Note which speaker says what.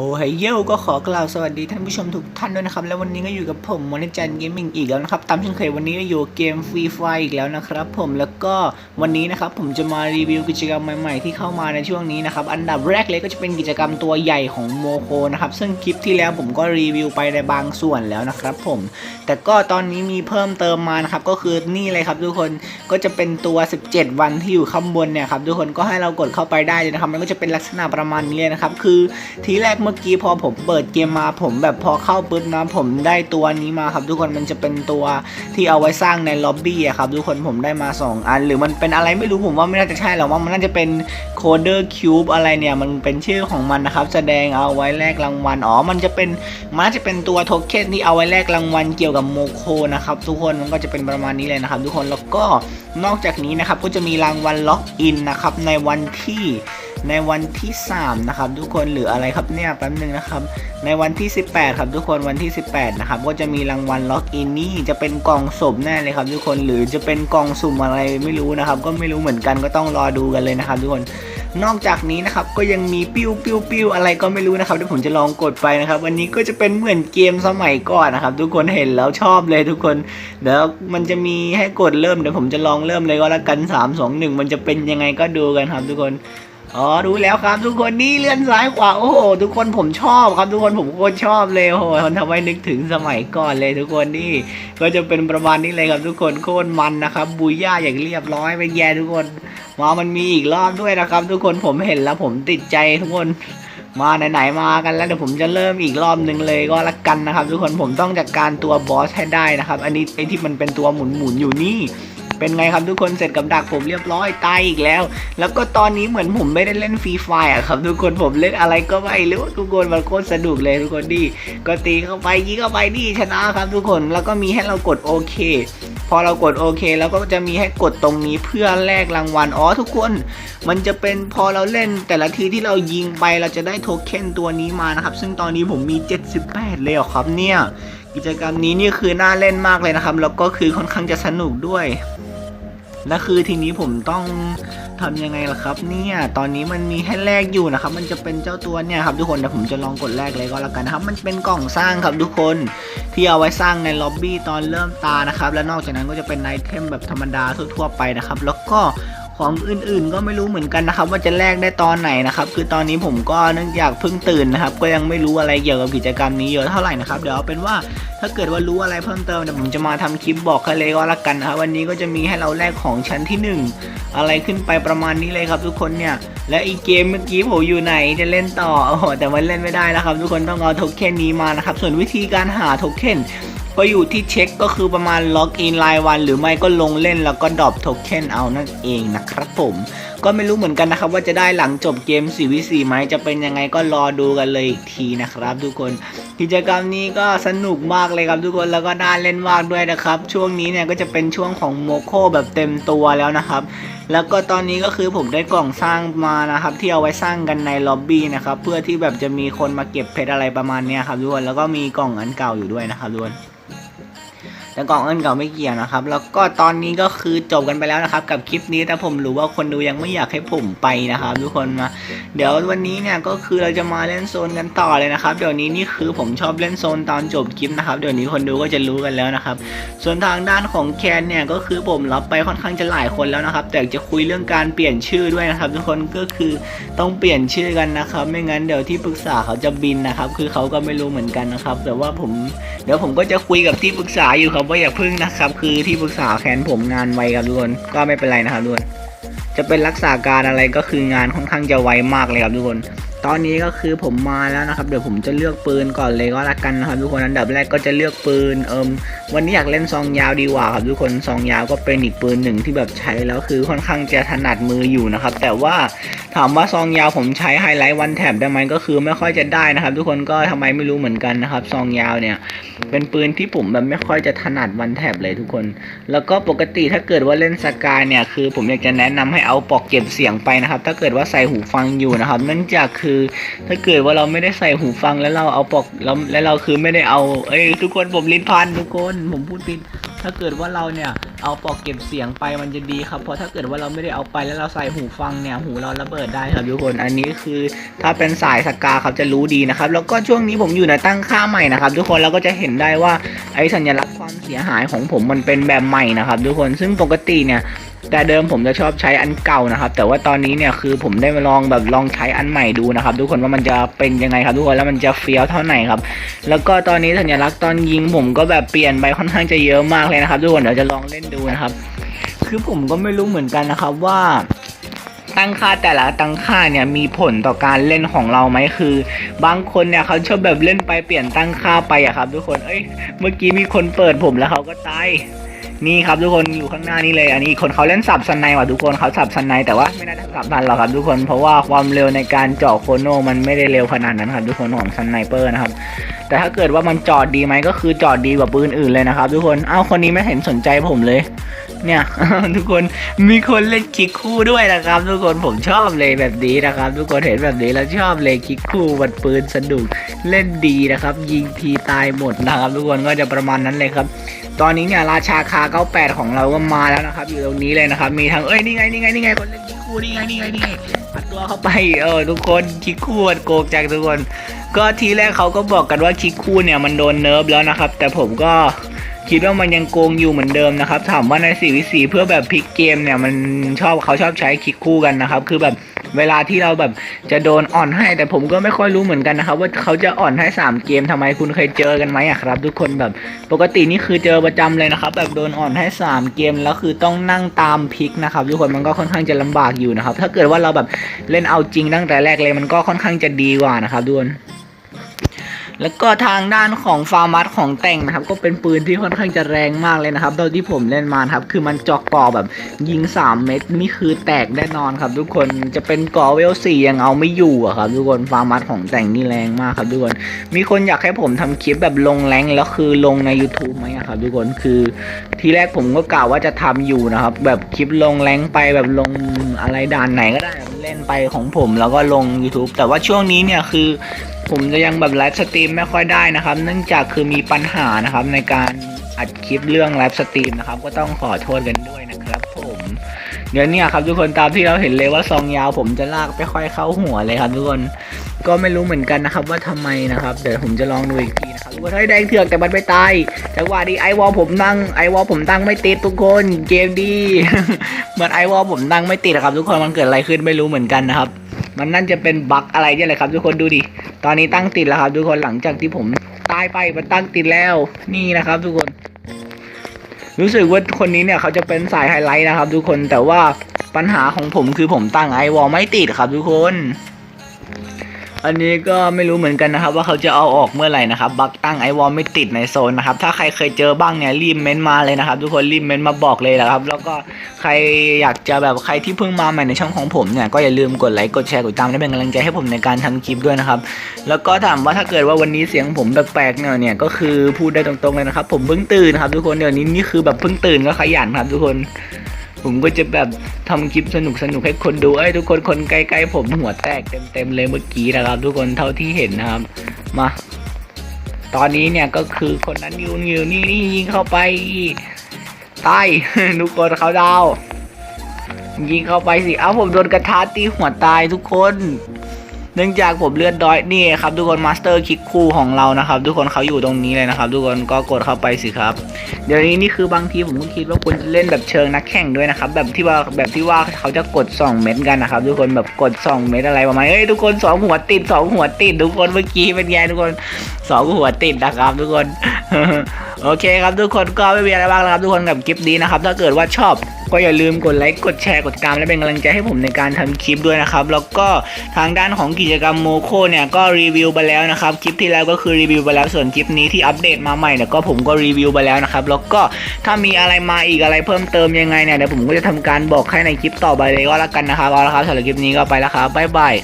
Speaker 1: โอ้ยเยลก็ขอกล่าวสวัสดีท่านผู้ชมทุกท่านด้วยนะครับ และวันนี้ก็อยู่กับผมมอนิจันเกมมิ่งอีกแล้วนะครับ ตามเช่นเคยวันนี้ก็อยู่เกมฟรีไฟอีกแล้วนะครับผมแล้วก็วันนี้นะครับผมจะมารีวิวกิจกรรมใหม่ๆ ที่เข้ามาในช่วงนี้นะครับ อันดับแรกเลยก็จะเป็นกิจกรรมตัวใหญ่ของโมโคนะครับซึ่งคลิปที่แล้วผมก็รีวิวไปในบางส่วนแล้วนะครับผมแต่ก็ตอนนี้มีเพิ่มเติมมานะครับก็คือนี่เลยครับทุกคนก็จะเป็นตัว 17 วันที่อยู่ข้างบนเนี่ยครับทุกคนก็ให้เรากดเข้าไปได้เลยนะครับมันก็จะเป็นลักษณะประมาณนี้เลยนะครับคือทีแรกเมื่อกี้พอผมเปิดเกมมาผมแบบพอเข้าปุ๊บนะผมได้ตัวนี้มาครับ ทุกคนมันจะเป็นตัวที่เอาไว้สร้างในล็อบบี้อะครับทุกคนผมได้มา 2 อัน หรือมันเป็นอะไรไม่รู้ผมว่าไม่น่าจะใช่หรอกว่ามันน่าจะเป็นโคเดอร์คิวบอะไรเนี่ยมันเป็นชื่อของมันนะครับ แสดงเอาไว้แลกรางวัลอ๋อมันจะเป็นมันน่าจะเป็นตัวโทเค็นที่เอาไว้แลกรางวัลเกี่ยวกับโมโคนะครับทุกคนมันก็จะเป็นประมาณนี้เลยนะครับ ทุกคนแล้วก็นอกจากนี้นะครับก็จะมีรางวัลล็อกอินนะครับในวันที่ ในวันที่ 3 นะครับ ทุกคนหรืออะไรครับเนี่ยแป๊บนึงนะครับ ในวันที่ 18 ครับทุกคนวันที่ 18 นะครับ ก็จะมีรางวัลล็อกอินนี่จะเป็นกล่องสมแน่เลยครับทุกคนหรือจะเป็นกล่องสุ่มอะไรไม่รู้นะครับ ก็ไม่รู้เหมือนกันก็ต้องรอดูกันเลยนะครับ ทุกคนนอกจากนี้นะครับก็ยังมีปิ้วปิ้วปิ้วอะไรก็ไม่รู้นะครับเดี๋ยวผมจะลองกดไปนะครับวันนี้ก็จะเป็นเหมือนเกมสมัยก่อนนะครับ ทุกคนเห็นแล้วชอบเลยทุกคนเดี๋ยวมันจะมีให้กดเริ่มเดี๋ยวผมจะลองเริ่มเลยก็แล้วกัน 3 2 1 มันจะเป็นยังไงก็ดูกันครับทุกคน อ๋อรู้แล้วครับทุกคนนี่เลื่อนซ้ายขวาโอ้โหทุกคนผมชอบครับทุกคนผมโคตรชอบเลยโอ้โหมันทำให้นึกถึงสมัยก่อนเลยทุกคนนี่ก็จะเป็นประมาณนี้เลยครับทุกคนโคตรมันนะครับบุยย่าอย่างเรียบร้อยไปแย่ทุกคนมามันมีอีกรอบด้วยนะครับ ทุกคนผมเห็นแล้วผมติดใจทุกคนมาไหนๆมากันแล้วเดี๋ยวผมจะเริ่มอีกรอบหนึ่งเลยก็ละกันนะครับ ทุกคนผมต้องจัดการตัวบอสให้ได้นะครับ อันนี้ไอที่มันเป็นตัวหมุนๆอยู่นี่ เป็นไงครับทุกคนเสร็จกับดักผมเรียบร้อยตายอีกแล้ว แล้วก็ตอนนี้เหมือนผมไม่ได้เล่นฟรีไฟอะครับ ทุกคนผมเล่นอะไรก็ไม่รู้ทุกคนมันโคตรสนุกเลยทุกคนดิก็ตีเข้าไปยิงเข้าไปดิชนะครับทุกคนแล้วก็มีให้เรากดโอเค พอเรากดโอเค แล้วก็จะมีให้กดตรงนี้เพื่อแลกรางวัลอ๋อทุกคน มันจะเป็นพอเราเล่นแต่ละทีที่เรายิงไปเราจะได้โทเค็นตัวนี้มานะครับ ซึ่งตอนนี้ผมมี 78 เลยเหรอครับเนี่ยกิจกรรมนี้นี่คือน่าเล่นมากเลยนะครับ แล้วก็คือค่อนข้างจะสนุกด้วย และคือทีนี้ผมต้องทำยังไงล่ะครับ เนี่ยตอนนี้มันมีให้แลกอยู่นะครับ มันจะเป็นเจ้าตัวเนี่ยครับทุกคนเดี๋ยวผมจะลองกดแลกเลยก็แล้วกันนะครับ มันเป็นกล่องสร้างครับทุกคนที่เอาไว้สร้างในล็อบบี้ตอนเริ่มตานะครับ และนอกจากนั้นก็จะเป็นไอเทมแบบธรรมดาทั่วๆไปนะครับ แล้วก็ ของอื่นๆ ก็ไม่รู้เหมือนกันนะครับ ว่าจะแลกได้ตอนไหนนะครับ คือตอนนี้ผมก็เนื่องจากเพิ่งตื่นนะครับ ก็ยังไม่รู้อะไรเกี่ยวกับกิจกรรมนี้เยอะเท่าไหร่นะครับ เดี๋ยวเอาเป็นว่าถ้าเกิดว่ารู้อะไรเพิ่มเติมเดี๋ยวผมจะมาทำคลิปบอกกันเลยก็แล้วกันนะครับ วันนี้ก็จะมีให้เราแลกของชั้นที่หนึ่งอะไรขึ้นไปประมาณนี้เลยครับทุกคนเนี่ย และอีกเกมเมื่อกี้ผมอยู่ไหนจะเล่นต่อโอ้โหแต่มันเล่นไม่ได้แล้วครับ ทุกคนต้องเอาโทเค็นนี้มานะครับ ส่วนวิธีการหาโทเค็น ก็อยู่ที่เช็คก็คือประมาณล็อกอินรายวัน หรือไม่ก็ลงเล่นแล้วก็ดรอปโทเค็นเอานั่นเองนะครับผมก็ไม่รู้เหมือนกันนะครับว่าจะได้หลังจบเกม4วิ4ไหมจะเป็นยังไงก็รอดูกันเลยอีกทีนะครับ ทุกคนกิจกรรมนี้ก็สนุกมากเลยครับทุกคนแล้วก็น่าเล่นมากด้วยนะครับ ช่วงนี้เนี่ยก็จะเป็นช่วงของโมโคแบบเต็มตัวแล้วนะครับแล้วก็ตอนนี้ก็คือผมได้กล่องสร้างมานะครับ ที่เอาไว้สร้างกันในล็อบบี้นะครับเพื่อที่แบบจะมีคนมาเก็บเพชรอะไรประมาณนี้ครับทุกคนแล้วก็มีกล่องอันเก่าอยู่ด้วยนะครับทุกคน แต่กล่องอันเก่าไม่เกี่ยวนะครับ แล้วก็ตอนนี้ก็คือจบกันไปแล้วนะครับ กับคลิปนี้แต่ผมรู้ว่าคนดูยังไม่อยากให้ผมไปนะครับ ทุกคนมา เดี๋ยววันนี้เนี่ยก็คือเราจะมาเล่นโซนกันต่อเลยนะครับ เดี๋ยวนี้นี่คือผมชอบเล่นโซนตอนจบคลิปนะครับ เดี๋ยวนี้คนดูก็จะรู้กันแล้วนะครับ ส่วนทางด้านของแคนเนี่ยก็คือผมรับไปค่อนข้างจะหลายคนแล้วนะครับ แต่จะคุยเรื่องการเปลี่ยนชื่อด้วยนะครับ ทุกคนก็คือต้องเปลี่ยนชื่อกันนะครับ ไม่งั้นเดี๋ยวที่ปรึกษาเขาจะบินนะครับ คือเขาก็ไม่รู้เหมือนกันนะครับ แต่ว่าผม ดี๋ยวผมก็จะคุยกับที่ปรึกษาอยู่ครับว่าอย่าพึ่งนะครับ คือที่ปรึกษาแคนผมงานไวครับทุกคนก็ไม่เป็นไรนะครับทุกคนจะเป็นรักษาการอะไรก็คืองานค่อนข้างจะไวมากเลยครับทุกคน ตอนนี้ก็คือผมมาแล้วนะครับ เดี๋ยวผมจะเลือกปืนก่อนเลยก็แล้วกันนะครับทุกคนอันดับแรกก็จะเลือกปืนเอิมวันนี้อยากเล่นซองยาวดีกว่าครับทุกคนซองยาวก็เป็นอีกปืนหนึ่งที่แบบใช้แล้วคือค่อนข้างจะถนัดมืออยู่นะครับ แต่ว่า ถามว่าซองยาวผมใช้ไฮไลท์วันแถบได้ไหมก็คือไม่ค่อยจะได้นะครับ ทุกคนก็ทำไมไม่รู้เหมือนกันนะครับ ซองยาวเนี่ย เป็นปืนที่ผมแบบไม่ค่อยจะถนัดวันแถบเลยทุกคน แล้วก็ปกติถ้าเกิดว่าเล่นสกายเนี่ยคือ ผมอยากจะแนะนำให้เอาปลอกเก็บเสียงไปนะครับ ถ้าเกิดว่าใส่หูฟังอยู่นะครับเนื่องจากคือ ถ้าเกิดว่าเราไม่ได้ใส่หูฟังแล้วเราเอาปลอกแล้วแล้วเราคือไม่ได้เอา เอ้ยทุกคนผมลิ้นพันทุกคนผมพูดผิด ถ้าเกิดว่าเราเนี่ยเอาปลอกเก็บเสียงไปมันจะดีครับเพราะถ้าเกิดว่าเราไม่ได้เอาไปแล้วเราใส่หูฟังเนี่ยหูเราระเบิดได้ครับทุกคนอันนี้คือถ้าเป็นสายสกาครับจะรู้ดีนะครับแล้วก็ช่วงนี้ผมอยู่ในตั้งค่าใหม่นะครับทุกคนเราก็จะเห็นได้ว่าไอ้สัญลักษณ์ความเสียหายของผมมันเป็นแบบใหม่นะครับทุกคนซึ่งปกติเนี่ย แต่เดิมผมจะชอบใช้อันเก่านะครับ แต่ว่าตอนนี้เนี่ยคือผมได้มาลองแบบลองใช้อันใหม่ดูนะครับ ทุกคนว่ามันจะเป็นยังไงครับทุกคนแล้วมันจะเฟี้ยวเท่าไหร่ครับ แล้วก็ตอนนี้สัญลักษณ์ตอนยิงผมก็แบบเปลี่ยนไปค่อนข้างจะเยอะมากเลยนะครับ ทุกคนเดี๋ยวจะลองเล่นดูนะครับ คือผมก็ไม่รู้เหมือนกันนะครับว่าตั้งค่าแต่ละตั้งค่าเนี่ยมีผลต่อการเล่นของเราไหมคือ บางคนเนี่ยเขาชอบแบบเล่นไปเปลี่ยนตั้งค่าไปอะครับ ทุกคนเอ้ยเมื่อกี้มีคนเปิดผมแล้วเขาก็ตาย นี่ครับทุกคนอยู่ข้างหน้านี่เลย อันนี้คนเขาเล่นสับสนในว่ะทุกคนเขาสับสนในแต่ว่าไม่น่าจะสับทันหรอกครับทุกคนเพราะว่าความเร็วในการเจาะโคโนมันไม่ได้เร็วขนาดนั้นครับทุกคนของสไนเปอร์นะครับแต่ถ้าเกิดว่ามันจอดดีไหมก็คือจอดดีกว่าปืนอื่นเลยนะครับทุกคนเอ้าคนนี้ไม่เห็นสนใจผมเลย เนี่ย ทุกคนมีคนเล่นคิกคู่ด้วยนะครับ ทุกคนผมชอบเลยแบบนี้นะครับ ทุกคนเห็นแบบนี้แล้วชอบเลยคิกคู่บันปืนสนุกเล่นดีนะครับ ยิงทีตายหมดนะครับ ทุกคนก็จะประมาณนั้นเลยครับ ตอนนี้เนี่ยราชาคา98ของเราก็มาแล้วนะครับ อยู่ตรงนี้เลยนะครับ มีทั้งเอ้ยนี่ไงนี่ไงนี่ไงคนเล่นคิกคู่นี่ไงนี่ไงนี่ไงอัดตัวเข้าไปเออทุกคนคิกคู่มันโกงจากทุกคน ก็ทีแรกเขาก็บอกกันว่าคิกคู่เนี่ยมันโดนเนิร์ฟแล้วนะครับ แต่ผมก็ คิดว่ามันยังโกงอยู่เหมือนเดิมนะครับถามว่าใน4วิ4เพื่อแบบพลิกเกมเนี่ยมันชอบเขาชอบใช้คิกคู่กันนะครับ คือแบบเวลาที่เราแบบจะโดนอ่อนให้ แต่ผมก็ไม่ค่อยรู้เหมือนกันนะครับ ว่าเขาจะอ่อนให้ 3 เกมทำไมคุณเคยเจอกันไหมครับ ทุกคนแบบปกตินี่คือเจอประจำเลยนะครับ แบบโดนอ่อนให้ 3 เกมแล้วคือต้องนั่งตามพลิกนะครับ ทุกคนมันก็ค่อนข้างจะลำบากอยู่นะครับ ถ้าเกิดว่าเราแบบเล่นเอาจริงตั้งแต่แรกเลยมันก็ค่อนข้างจะดีกว่านะครับทุกคน แล้วก็ทางด้านของฟาร์มัสของแต่งนะครับ ก็เป็นปืนที่ค่อนข้างจะแรงมากเลยนะครับเท่าที่ผมเล่นมาครับ คือมันจอกกอแบบยิง 3 เม็ดนี่คือแตกแน่นอนครับ ทุกคนจะเป็นกอเวลสี่ยังเอาไม่อยู่อะครับ ทุกคนฟาร์มัสของแต่งนี่แรงมากครับ ทุกคนมีคนอยากให้ผมทำคลิปแบบลงแรงแล้วคือลงใน YouTube ไหมครับ ทุกคนคือทีแรกผมก็กล่าวว่าจะทำอยู่นะครับ แบบคลิปลงแรงไปแบบลงอะไรด่านไหนก็ได้เล่นไปของผมแล้วก็ลง YouTube แต่ว่าช่วงนี้เนี่ยคือ ผมจะยังแบบไลฟ์สตรีมไม่ค่อยได้นะครับ เนื่องจากคือมีปัญหานะครับในการอัดคลิปเรื่องไลฟ์สตรีมนะครับ ก็ต้องขอโทษกันด้วยนะครับผมเดี๋ยวนี้ครับทุกคนตามที่เราเห็นเลยว่าซองยาวผมจะลากไม่ค่อยเข้าหัวเลยครับ ทุกคนก็ไม่รู้เหมือนกันนะครับ ว่าทำไมนะครับเดี๋ยวผมจะลองดูอีกทีนะครับทุกคนให้แดงเถือกแต่มันไม่ตายจังหวะนี้ไอวอลผมตั้งไอวอลผมตั้งไม่ติดทุกคนเกมดีเหมือนไอวอลผมตั้งไม่ติดอะครับ ทุกคนมันเกิดอะไรขึ้นไม่รู้เหมือนกันนะครับ มันนั่นจะเป็นบั๊กอะไรเนี่ยแหละครับ ทุกคนดูดิ ตอนนี้ตั้งติดแล้วครับทุกคนหลังจากที่ผมตายไปมันตั้งติดแล้วนี่นะครับ ทุกคน รู้สึกว่าคนนี้เนี่ยเขาจะเป็นสายไฮไลท์นะครับ ทุกคนแต่ว่าปัญหาของผมคือผมตั้งไอวอลไม่ติดครับ ทุกคน อันนี้ก็ไม่รู้เหมือนกันนะครับ ว่าเขาจะเอาออกเมื่อไหร่นะครับบั๊กตั้งไอวอลไม่ติดในโซนนะครับ ถ้าใครเคยเจอบ้างเนี่ยรีบเม้นต์มาเลยนะครับ ทุกคนรีบเม้นต์มาบอกเลยนะครับ แล้วก็ใครอยากจะแบบใครที่เพิ่งมาใหม่ในช่องของผมเนี่ยก็อย่าลืมกดไลค์กดแชร์กดตามและเป็นกำลังใจให้ผมในการทำคลิปด้วยนะครับ แล้วก็ถามว่าถ้าเกิดว่าวันนี้เสียงผมแปลกๆเนี่ยเนี่ยก็คือพูดได้ตรงๆเลยนะครับ ผมเพิ่งตื่นครับทุกคนเดี๋ยวนี้นี่คือแบบเพิ่งตื่นก็ขยันครับทุกคน ผมก็จะแบบทำคลิปสนุกสนุกให้คนดูไอ้ทุกคนคนใกล้ๆผมหัวแตกเต็มๆเลยเมื่อกี้นะครับ ทุกคนเท่าที่เห็นนะครับมาตอนนี้เนี่ยก็คือคนนั้นยิวนิวนี่นี่ยิงเข้าไปตายทุกคนเขาดาวยิงเข้าไปสิเอ้าผมโดนกระทะตีหัวตายทุกคน นื่องจากผมเลือดด้อยนี่ครับทุกคนมาสเตอร์คิกคู่ของเรานะครับ ทุกคนเขาอยู่ตรงนี้เลยนะครับ ทุกคนก็กดเข้าไปสิครับ เดี๋ยวนี้นี่คือบางทีผมก็คิดว่าควรจะเล่นแบบเชิงนักแข่งด้วยนะครับ แบบที่ว่าแบบที่ว่าเขาจะกด 2 เม็ดกันนะครับ ทุกคนแบบกด 2 เม็ดอะไรประมาณเอ้ยทุกคนสองหัวติดสองหัวติดทุกคนเมื่อกี้เป็นไงทุกคน สองหัวติดนะครับทุกคน โอเคครับทุกคนก็ไม่มีอะไรบ้างแล้วครับทุกคนกับคลิปนี้นะครับถ้าเกิดว่าชอบก็อย่าลืมกดไลค์กดแชร์กดติดตามและเป็นกำลังใจให้ผมในการทำคลิปด้วยนะครับ แล้วก็ทางด้านของกิจกรรมโมโคเนี่ยก็รีวิวไปแล้วนะครับคลิปที่แล้วก็คือรีวิวไปแล้วส่วนคลิปนี้ที่อัปเดตมาใหม่เนี่ยก็ผมก็รีวิวไปแล้วนะครับแล้วก็ถ้ามีอะไรมาอีกอะไรเพิ่มเติมยังไงเนี่ยเดี๋ยวผมก็จะทำการบอกให้ในคลิปต่อไปเลยก็แล้วกันนะครับเอาละครับสำหรับคลิปนี้ก็ไปแล้วครับบ๊ายบาย